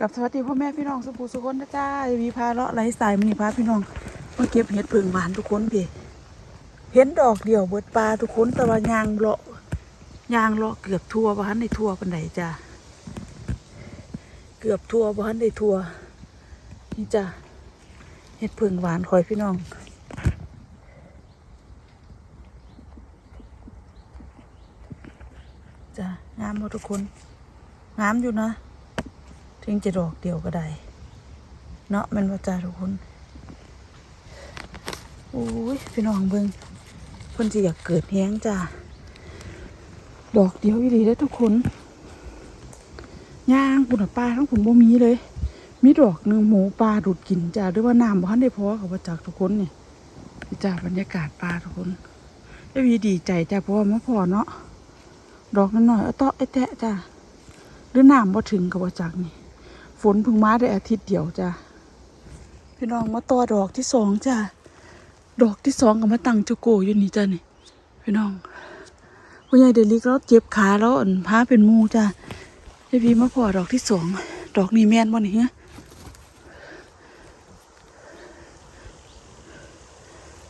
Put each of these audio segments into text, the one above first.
กับสวัสดีพ่อแม่พี่น้องสุภูสุคนนะจ้าวีพาเลาะไหลสายมันนี่พาพี่น้องมาเก็บเห็ดผึ่งหวานทุกคนพี่เห็นดอกเดี่ยวเบิดปลาทุกคนแต่ว่ายางเลาะยางเลาะเกือบทั่วบ้านในทั่วปันไดจ้าเกือบทั่วบ้านในทั่วนี่จ้าเห็ดผึ่งหวานคอยพี่น้องจ้างามหมดทุกคนงามอยู่นะ ถึงจะดอกเดียวก็ได้ เนาะมันว่าจ้าทุกคนโอ้ยพี่น้องเบิงเพิ่นจะอยากเกิดแห้งจ้าดอกเดียวอีหลีได้ทุกคนย่างคุณป้าทั้งผมบ่มีเลย มีดอกหนึ่งหมูปลาดูดกินจ้าด้วยว่าน้ำบ่ทันได้พอเขาว่าจากทุกคนเนี่ยนี่จ้าบรรยากาศปลาทุกคนได้วีดีใจจ้าเพราะว่ามาพอเนาะดอกน้อยๆเอาเตาะไอ้แตะจ้าหรือน้ำบ่ถึงกับว่าจากนี่ ฝนเพิ่งมาได้อาทิตย์เดียวจ้ะพี่น้องมาต่อดอกที่สองจ้ะดอกที่สองก็มาตั้งจุโกอยู่นี่จ้ะนี่พี่น้องพ่อใหญ่เดลิกแล้วเจ็บขาแล้วอ่อนพาเป็นมูจ้ะไอพี่มาพอดอกที่สองดอกนี้แม่นบ่นี่ฮะ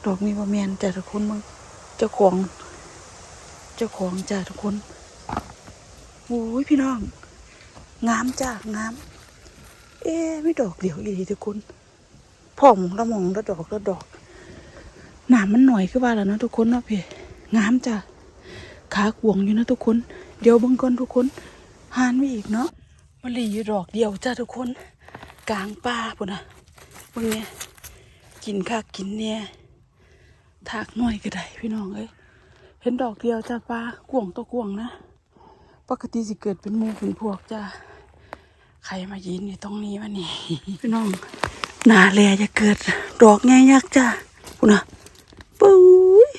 ดอกนี้บ่แม่นจ้ะทุกคนมึงเจ้าของ เจ้าของจ้ะทุกคนโอ้ยพี่น้องงามจ้างาม เอ๊ะไม่ดอกเดียวอีทุกคนพ่อมละมองละดอกละดอกหนามมันหน่อยขึ้นว่าแล้วนะทุกคนนาะพี่งามจ้ะขากวงอยู่นะทุกคน เดี๋ยวบังก่อนทุกคนหานไม่อีกเนาะมะลีอยู่ดอกเดียวจ้ะทุกคน กลางป่าปุ่นนะเบิ่งเนี่ยกินข้ากินเนี่ยทากหน่อยก็ได้พี่น้องเอ้ยเห็นดอกเดียวจ้ะปลากวงตัวกวงนะ ปกติสิเกิดเป็นมูเป็นพวกจ้า ใครมายืนอยู่ตรงนี้วะนี่พี่น้องหนาแลจะเกิด ดอกแง่ยักจ้าคุณนะปุ้ย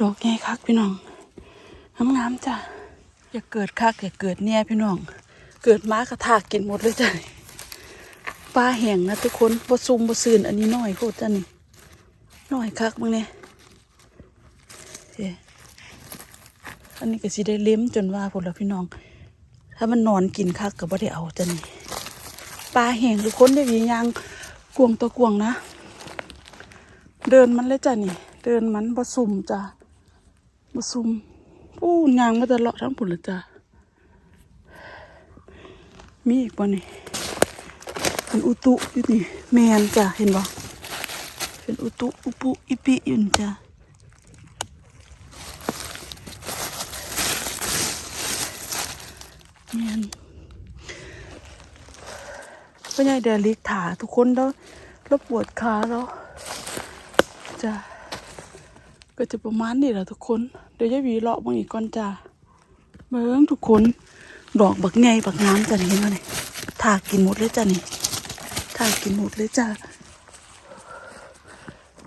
ดอกแง่คักพี่น้องงามๆจ้าอย่าเกิดคักอย่าเกิดเนี่ยพี่น้อง เกิดม้ากระทากกินหมดเลยจ้าปลาแห้งนะทุกคนบ่ซุ่มบ่ซื่นอันนี้น้อยโคตรจ้านี่น้อยคักมึงเนี่ยอันนี้ก็สิได้เล้มจนว่าพวกเราพี่น้อง ถ้ามันนอนกินคักก็บ่ได้เอาจะนี่ปลาแห้งทุกคนได้วียางกวงตัวกวงนะ เดินมันเลยจ้ะนี่ เดินมันบ่ซุ่มจ้ะบ่ซุ่มอู้ยางมาตลอดทั้งผุนเลยจ้ะมีอีกบ่นี่เป็นอุตุอยู่นี่แมนจ้ะเห็นบ่เป็นอุตุอุปุอิปิอยู่จ้ะ เมียนพ่อใหญ่เดลิกถาทุกคนแล้วแล้วปวดขาแล้วจะก็จะประมาณนี้แหละทุกคน เดี๋ยวยายวีเลาะบางอีกก่อนจ้ะเบิ้งทุกคน ดอกบักไงบักงามจ้ะนี่เห็นไหมนี่ถากินหมดเลยจ้ะนี่ถากินหมดเลยจ้ะ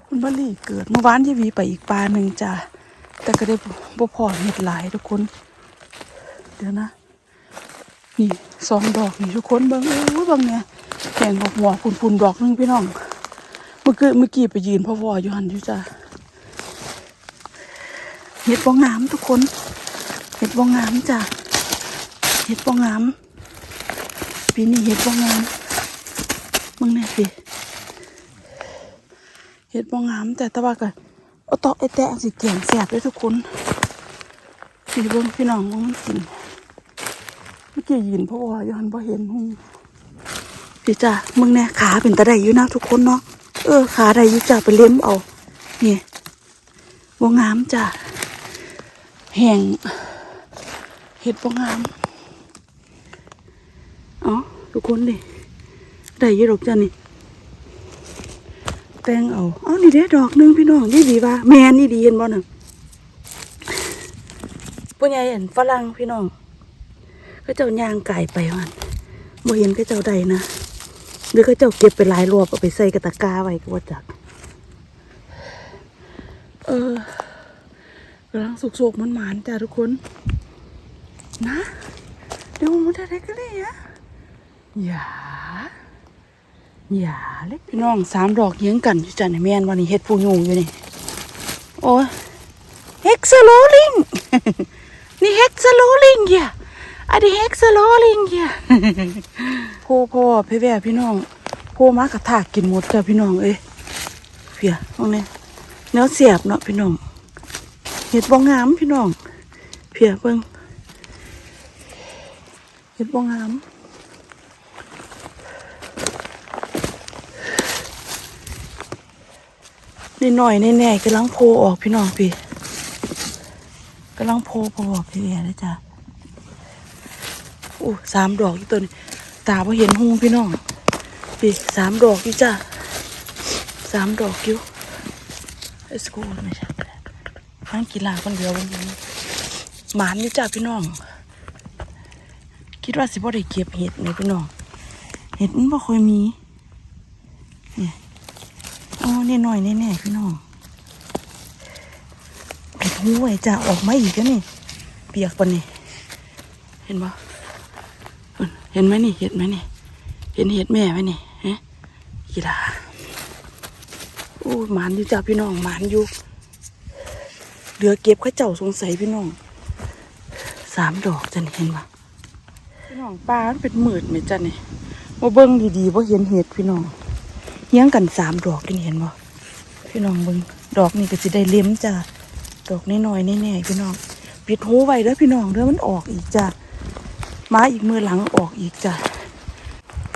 คุณบลี่เกิดเมื่อวานยายวีไปอีกปลาหนึ่งจ้ะแต่ก็ได้บ่พอเห็ดหลายทุกคน เดี๋ยวนะ นี่สองดอกนี่ทุกคนเบิ่งโอ้ยเบิ่งเนี่ยแข่งหัวหัวฝุ่นฝุ่นดอกนึงพี่น้อง เมื่อกี้เมื่อกี้ไปยืนพ่อวออยู่หันอยู่จ้ะเห็ดบ่งามทุกคน เห็ดบ่งามจ้ะเห็ดบ่งามปีนี้เห็ดบ่งามมึงเนี่ยสิเห็ดบ่งามแต่ตะว่ากันเอาตอกไอแตะสิเกี่ยงแสบเลยทุกคนสีเบิ่งพี่น้องว่ามันกิน มื่อกี้ยืนเพราะว่าย้อนพอเห็นหงพี่จ้ามึงเนี่ยขาเป็นตะไดอยู่นะทุกคนเนาะเออขาไดอยู่จ้าไปเล็มเอานี่บงงามจ้าแห้งเห็ดบงงามอ๋อทุกคนดิไดยี่ดอกจ้านี่แตงเอาเอ๋อนี่เด้ดอกหนึงพี่น้องนี่ดีว่าแม่นี่ดีเห็นบ่น่ะผู้ใหญ่เห็นฝรั่งพี่น้อง ก็เจ้ายางไก่ไปมันบ่เห็นก็เจ้าใดนะหรือก็เจ้าเก็บไปหลายรอบเอาไปใส่กระตะกร้าไว้ก็ว่าจัก เออกำลังสุกๆมันหมานจ้ะทุกคน นะเดี๋ยวมันอะไรก็เลยอะอย่าอย่าเล็กพี่น้องสามดอกเยียงกันจ้ะในแม่นวันนี้เฮ็ดผู้ยุงอยู่นี่โอ้เฮกซโลลิงนี่เฮกซโลลิงเหี้ย อะดิเฮกซโลลิงเหี้ยโพพ่อเพ่แว่พี่น้องโพมากระถากกินหมดจ้ะพี่น้องเอ้ยเพียตรงนี้เนื้อเสียบเนาะพี่น้องเห็ดบ่งงามพี่น้องเพียเบิ่งเห็ดบ่งงามนิดหน่อยแน่ๆกำลังโพออกพี่น้องพี่กำลังโพโพออกพี่แว่เลยจ้ะ อ้สามดอกอีกตัวนี้ตาพอเห็นหูพี่น้องพี่สามดอกอีจ้าสามดอกอยู่ไอ้สกูไม่ใช่นั่งกีฬาคนเดียววันนี้หมานอยู่จ้าพี่น้อง คิดว่าสิบ่ได้เก็บเห็ดนี่พี่น้อง เห็ดมันบ่ค่อยมี เนี่ยอ๋อแน่หน่อยแน่ๆพี่น้องเห็ดหูไอ้จ้าออกมาอีกแล้วนี่เปียกปะนี่เห็นบ่ เห็นไหมนี่ เห็นไหมนี่ เห็นเห็ดแม่ไหมนี่ฮะกีฬาโอ้หมานอยู่จ้าพี่น้องหมานอยู่เหลือเก็บข้าเจ้าสงสัยพี่น้องสามดอกจันเห็นปะพี่น้องปลามันเป็นหมื่นไหมจันนี่มาเบิ้งดีๆว่าเห็นเห็ดพี่น้องเฮี้ยงกันสามดอกกันเห็นบ่พี่น้องเบิ้งดอกนี่ก็จะได้เลี้ยมจ้าดอกน้อยๆแน่ๆพี่น้องปิดหูไว้เด้อพี่น้องเด้อมันออกอีกจ้า มาอีกมือหลังออกอีกจ้ะ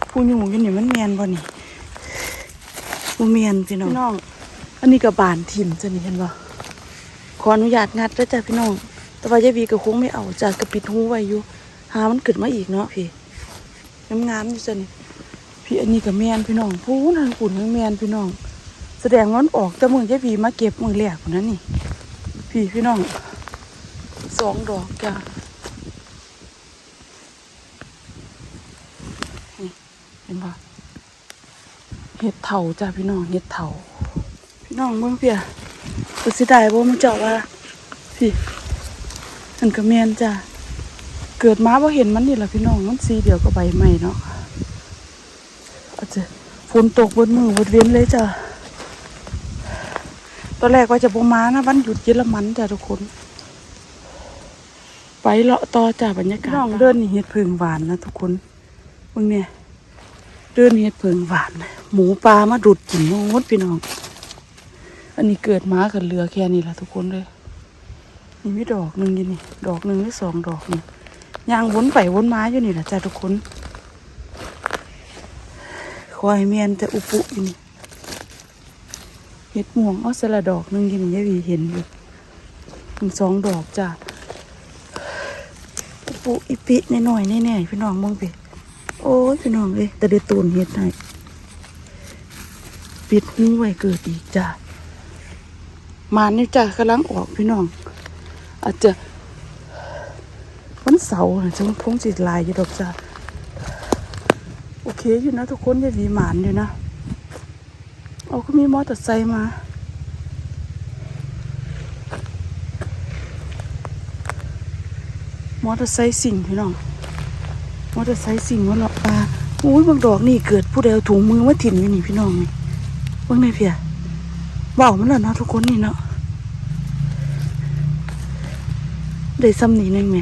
ผู้อยู่อยู่นี่มันแมนบ่นี่ผู้แมนพี่น้องพี่น้อง อันนี้กับบานถิ่มจ้ะนี่เห็นบ่ขออนุญาตงัดแล้วจ้ะพี่น้อง แต่ว่ายายวีก็คงไม่เอาจ้ะก็ปิดหูไว้อยู่หามันเกิดมาอีกเนาะพี่งามๆอยู่จ้ะนี่พี่อันนี้กับแมนพี่น้องผู้นั่นปุ่นทั้งแมนพี่น้อง แสดงว่ามันออกแต่มือยายวีมาเก็บมือแรกคนนั้นนี่ พี่พี่น้องสองดอกจ้ะ ห็นปะเห็ดเถาจ้าพี่น้องเห็ดเถาพี่น้องเบิ่งเพียก็สิได้บ่มันเจาะว่าพี่อันก็แม่นจ้าเกิดมาบ่เห็นมันนี่ล่ะพี่น้องมันสีเดียวกับใบใหม่เนาะอาจจะฝนตกบนมือบนเว้นเลยจ้าตอนแรกว่าจะบ่มานะวันหยุดเยอรมันจ้าทุกคน ไปเลาะต่อจ้าบรรยากาศน้องเดินนี่เห็ดผึ่งหวานนะทุกคนเบิ่งเนี่ย เดินเห็ดเพิงหวาน หมูปลามาดุดกินหมดพี่น้อง อันนี้เกิดมากับเรือแค่นี้แหละทุกคนเลยนี่มีดอกหนึ่งอยู่นี่ดอกหนึ่งหรือสองดอกนี่ยางวนไปวนมาอยู่นี่แหละจ้าทุกคนคอยเมียนแต่อุปุอยู่นี่เห็ดม่วงเอาสละดอกหนึ่งอยี่นี่ยายวีเห็นอยู่สองดอกจ้าอุปุอิปิแน่ๆแน่ๆพี่น้องมองไป โอ้ยพี่น้องเอ้ยแต่เดือตูนเฮ็ดให้ปิดหูไว้เกิดอีกจ้ะมานี่จ้ะกำลังออกพี่น้อง อาจจะวันเสาร์นะจะพงจิตลายอยู่ดอกจ้ะโอเคอยู่นะทุกคนอย่าวีหมานอยู่นะเอาก็มีมอเตอร์ไซค์มามอเตอร์ไซค์สิ่งพี่น้อง อเตอร์ไซค์สิ่งว่าหรอกปลาอุ้ยบางดอกนี่เกิดผู้ใดเอาถุงมือมาถิ่นไว้นี่พี่น้องนี่เบิ่งในเพียเบามันแล้วเนาะทุกคนนี่เนาะได้ซ้ำนี่นึงไหม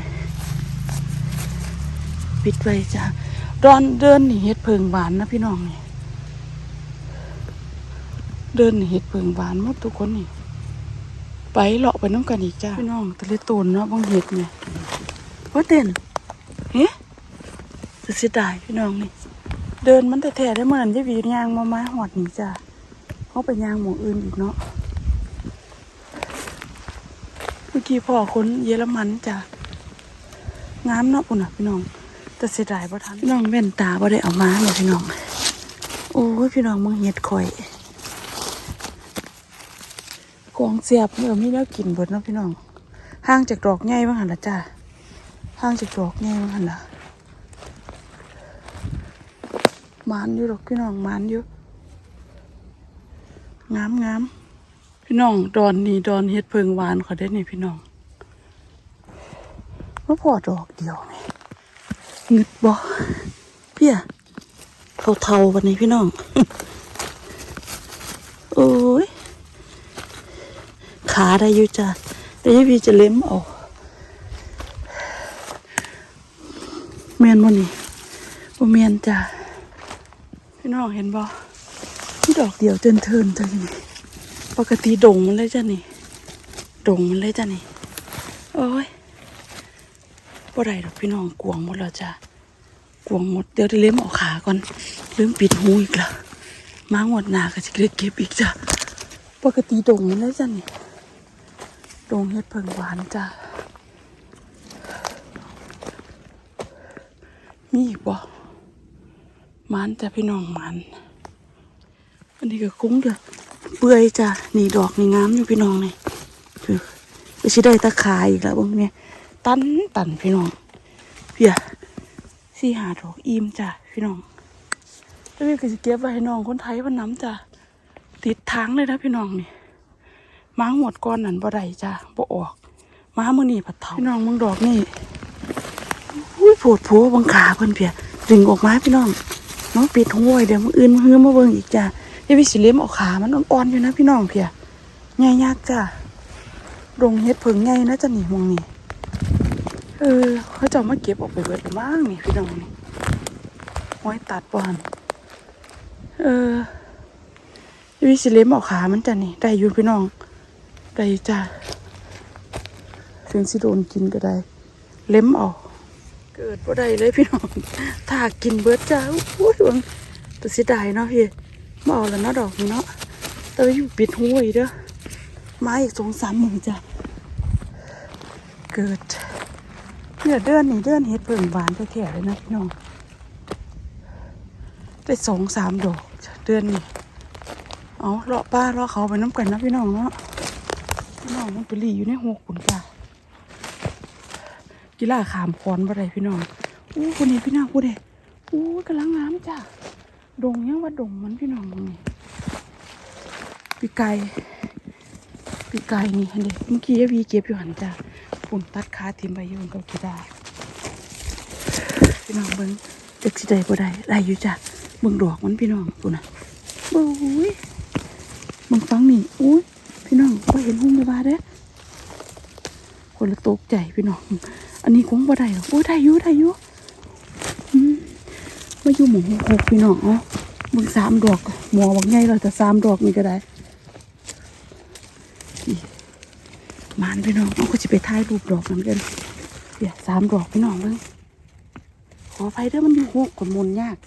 ปิดไว้จ้ะดอนเดินนี่เฮ็ดเพิงหวานนะพี่น้องนี่เดินนี่เฮ็ดเพิงหวานหมดทุกคนนี่ไปเลาะไปน้ำกันอีกจ้าพี่น้องตะเลตูนเนาะบางเห็ดไงว่าเต้นเฮ้ จะเสียดายพี่น้องนี่ เดินมันแต่แท้ได้เหมือนจะวียางมามาหอดนี่จ้ะเขาไปยางหมู่อื่นอีกเนาะเมื่อกี้พ่อคนเยอรมันจ้ะงามเนาะปุ่นน่ะพี่น้องแต่เสียดายบ่ทันพี่น้องแว่นตาบ่ได้เอามาเลยพี่น้องโอ้ยพี่น้องมึงเห็ดข่อยกองเสียบเออมีแล้วกินเบิดเนาะพี่น้องห่างจากดอกใหญ่บ้างหันละจ้ะห่างจากดอกใหญ่บ้างหันละ ห มานอยู่หรอกพี่น้องหมานอยู่งามงามพี่น้องดอนนี่ดอนเฮ็ดเพิงหวานเขาได้นี่พี่น้องมาพอดอกเดียวไหมงึดบ่เพี่ยเทาเทาๆวันนี้พี่น้องโอ้ยขาได้อยู่จ้ะเดี๋ยวพี่จะเล็มเอาแมนบ่นี่บ่แมนนจ้ะ พี่น้องเห็นบ่ที่ดอกเดียวเทินเทินจ้ะนี่ปกติดงมันเลยจ้ะนี่ดงมันเลยจ้ะนี่โอ้ยบ่ได้ดอกพี่น้องกวงหมดแล้วจ้ะกวงหมดเดี๋ยวได้เล็มออกขาก่อนลืมปิดหูอีกละมาหมดหนาก็จะเก็บอีกจ้ะปกติดงมันเลยจ้ะนี่ดงเฮ็ดเพิงหวานจ้ะมีอีกบ่ มันจ้ะพี่น้องมันอันนี้ก็คุ้งเด้อเปื่อยจ้ะนี่ดอกนี่งามอยู่พี่น้องนี่คือไปชิได้ตะขายอีกแล้วเบางเนี่ยตันตันพี่น้องเพียสี่หาดอกอิ่มจ้ะพี่น้องแล้วพี่ก็จะเก็บไว้ให้น้องคนไทยวันน้ำจ้ะติดทางเลยนะพี่น้องนี่ม้าหวดก้อนนั่นบ่ได้จ้ะบ่ออกม้ามือนี่ผัดเถาพี่น้องมึงดอกนี่อุ้ยโผดโผบังขาเพิ่นเพียดึงออกมาพี่น้อง น้องปิดหัวไว้เดี๋ยวมืออื่นมือฮื้อมาเบิ่งอีกจ้ะอย่าไปสิเล็มออกขา มันอ่อนๆอยู่นะพี่น้องเพียใหญ่ยากจ้ะดงเฮ็ดเพิ่งใหญ่นะจ้ะนี่มองนี่ เออ เขาจะมาเก็บออกไปเบิดมั้งนี่พี่น้องนี่ห้อยตัดบ่หันเอออย่าไปสิเล็มออกขา มันจ้ะนี่ ได้อยู่พี่น้อง ได้จ้ะถึงสิโดนกินก็ได้ เล็มเอา เกิดบ่ได้เลยพี่น้องถ้ากินเบิดจ้าโอ้ยวังตัวเสียดายเนาะพี่มาเอาแล้วเนาะดอกนี้เนาะแต่ว่าอยู่ปิดห้วยเด้อมาอีกสองสามหมื่นจ้ะเกิดเนี่ยเดือนนี่เดือนเฮ็ดเพิ่งบานแท้ๆเลยนะพี่น้องได้สองสามดอกเดือนนี้เอาเลาะป้าเลาะเขาไปน้ำกันนะพี่น้องเนาะพี่น้องมันไปหลีอยู่ในหัวขุนจ้ะ กีฬาขามคอนบ่ได้พี่น้องอู้คนนี้พี่น้องพูดเด้อู้กำลังงามจ้ะดงยังว่าดงมันพี่น้องตรงนี้ปีไก่ปีไก่นี่อันเด็เมื่อกี้วีเก็บอยู่หันจ้ะปุ่นตัดขาทิมไปอยู่กับกีฬาพี่น้องเบิ้งเด็กสิได้บ่ได้ได้อยู่จ้ะเบิ่งดอกมันพี่น้องปุ่นน่ะบู้ยเบิ่งฟังนี่อุ้ยพี่น้องก็เห็นหุ้มในบ้าเด้คนละตกใจพี่น้อง อันนี้คงบ่ได้หรอกโอ้ได้อยู่ได้อยู่มาอยู่หมูหกพี่น้องเอ๋อมึงสามดอกหมอบอกไงเราแต่สามดอกนี่ก็ได้มานพี่น้องเขาก็จะไปถ่ายรูปดอกนั้นกันเดี๋ยวสามดอกพี่น้องเบิ่งขอไฟเด้อมันอยู่หกคนมนยาก